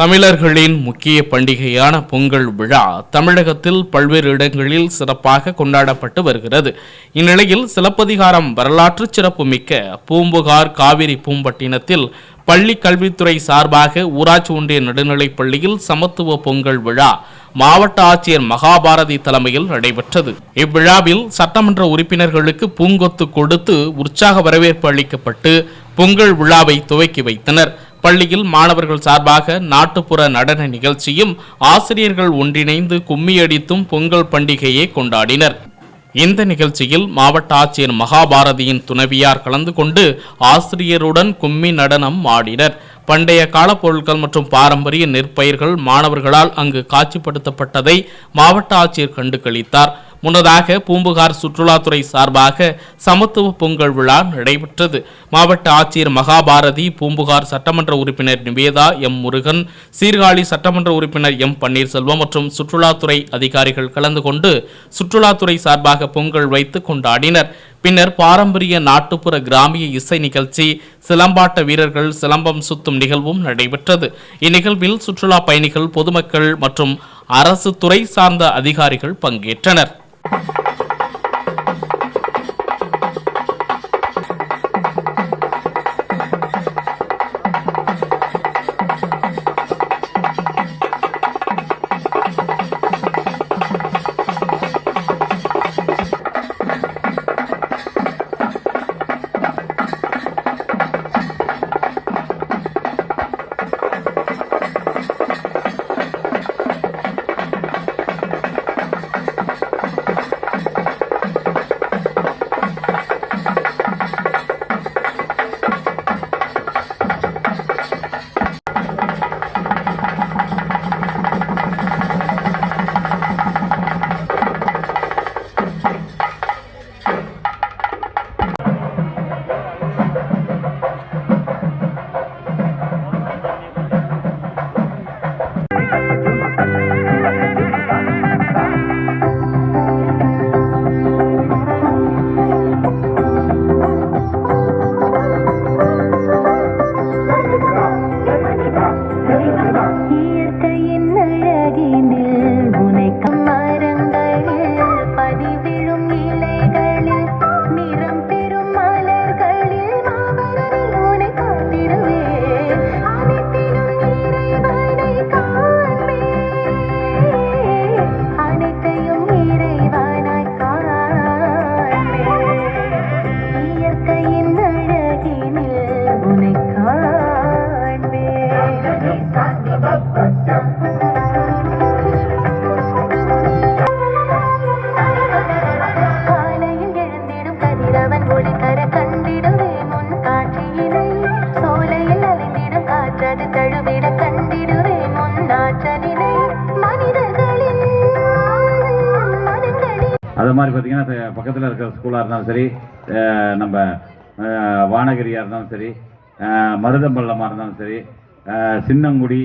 தமிழர்களின் முக்கிய பண்டிகையான பொங்கல் விழா தமிழகத்தில் பல்வேறு இடங்களில் சிறப்பாக கொண்டாடப்பட்டு வருகிறது. இந்நிலையில் சிலப்பதிகாரம் வரலாற்று சிறப்புமிக்க பூம்புகார் காவிரி பூம்பட்டினத்தில் பள்ளி கல்வித்துறை சார்பாக ஊராட்சி ஒன்றிய நடுநிலைப் பள்ளியில் சமத்துவ பொங்கல் விழா மாவட்ட ஆட்சியர் மகாபாரதி தலைமையில் நடைபெற்றது. இவ்விழாவில் சட்டமன்ற உறுப்பினர்களுக்கு பூங்கொத்து கொடுத்து உற்சாக வரவேற்பு அளிக்கப்பட்டு பொங்கல் விழாவை துவக்கி வைத்தனர். பள்ளியில் மாணவர்கள் சார்பாக நாட்டுப்புற நடன நிகழ்ச்சியும் ஆசிரியர்கள் ஒன்றிணைந்து கும்மியடித்தும் பொங்கல் பண்டிகையை கொண்டாடினர். இந்த நிகழ்ச்சியில் மாவட்ட ஆட்சியர் மகாபாரதியின் துணைவியார் கலந்து கொண்டு ஆசிரியருடன் கும்மி நடனம் ஆடினர். பண்டைய கால பொருட்கள் மற்றும் பாரம்பரிய நெற்பயிர்கள் மாணவர்களால் அங்கு காட்சிப்படுத்தப்பட்டதை மாவட்ட ஆட்சியர் கண்டு கழித்தார் முன்னதாக பூம்புகார் சுற்றுலாத்துறை சார்பாக சமத்துவ பொங்கல் விழா நடைபெற்றது. மாவட்ட ஆட்சியர் மகாபாரதி பூம்புகார் சட்டமன்ற உறுப்பினர் நிவேதா எம் முருகன் சீர்காழி சட்டமன்ற உறுப்பினர் எம் பன்னீர்செல்வம் மற்றும் சுற்றுலாத்துறை அதிகாரிகள் கலந்து கொண்டு சுற்றுலாத்துறை சார்பாக பொங்கல் வைத்து கொண்டாடினர். பின்னர் பாரம்பரிய நாட்டுப்புற கிராமிய இசை நிகழ்ச்சி சிலம்பாட்ட வீரர்கள் சிலம்பம் சுத்தும் நிகழ்வும் நடைபெற்றது. இந்நிகழ்வில் சுற்றுலா பயணிகள் பொதுமக்கள் மற்றும் அரசு துறை சார்ந்த அதிகாரிகள் பங்கேற்றனர். தழுவிட கண்டிடுவேன் மனிதர்களின் அது மாதிரி பார்த்தீங்கன்னா பக்கத்தில் இருக்கிற ஸ்கூலாக இருந்தாலும் சரி நம்ம வானகிரியாக இருந்தாலும் சரி மருதம்பள்ளமாக இருந்தாலும் சரி சின்னங்குடி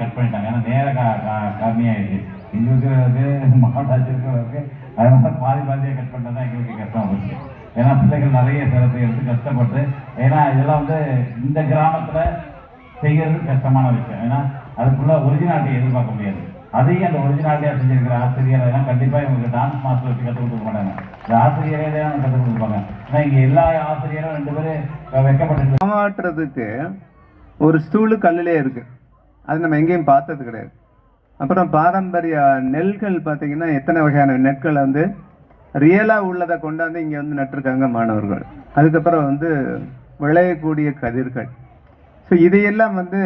கட் பண்ணிட்டாங்க. ஏன்னா நேர கம்மியாயிடுச்சு எங்களுக்கு வந்து மாவட்ட ஆட்சியர்களுக்கு அது மாதிரி பாதி பாதியை கட் பண்ணிட்டா தான் எங்களுக்கு கஷ்டம் போச்சு. ஏன்னா பிள்ளைகள் நிறைய சிறப்பு எடுத்து கஷ்டப்பட்டு ஏன்னா இதெல்லாம் வந்து இந்த கிராமத்தில் செய்கிறது கஷ்டமான விஷயம். ஏன்னா அதுக்குள்ள ஒரிஜினாலிட்டி எதிர்பார்க்க முடியாது. அதையும் அந்த ஒரிஜினாலிட்டியாக செஞ்சிருக்கிற ஆசிரியர் எல்லாம் கண்டிப்பாக இவங்களுக்கு டான்ஸ் மாஸ்டர் வச்சு கற்றுக் கொடுக்க மாட்டாங்க. இந்த ஆசிரியரே தான் கற்றுக் கொடுப்பாங்க. ஏன்னா இங்கே எல்லா ஆசிரியரும் ரெண்டு பேரும் வைக்கப்பட்டு ஒரு ஸ்டூலு கல்லிலே இருக்கு. அது நம்ம எங்கேயும் பார்த்தது கிடையாது. அப்புறம் பாரம்பரிய நெல்கள் பார்த்தீங்கன்னா எத்தனை வகையான நெற்களை வந்து ரியலாக உள்ளதை கொண்டாந்து இங்கே வந்து நட்டிருக்காங்க மாணவர்கள். அதுக்கப்புறம் வந்து விளையக்கூடிய கதிர்கள். ஸோ இதையெல்லாம் வந்து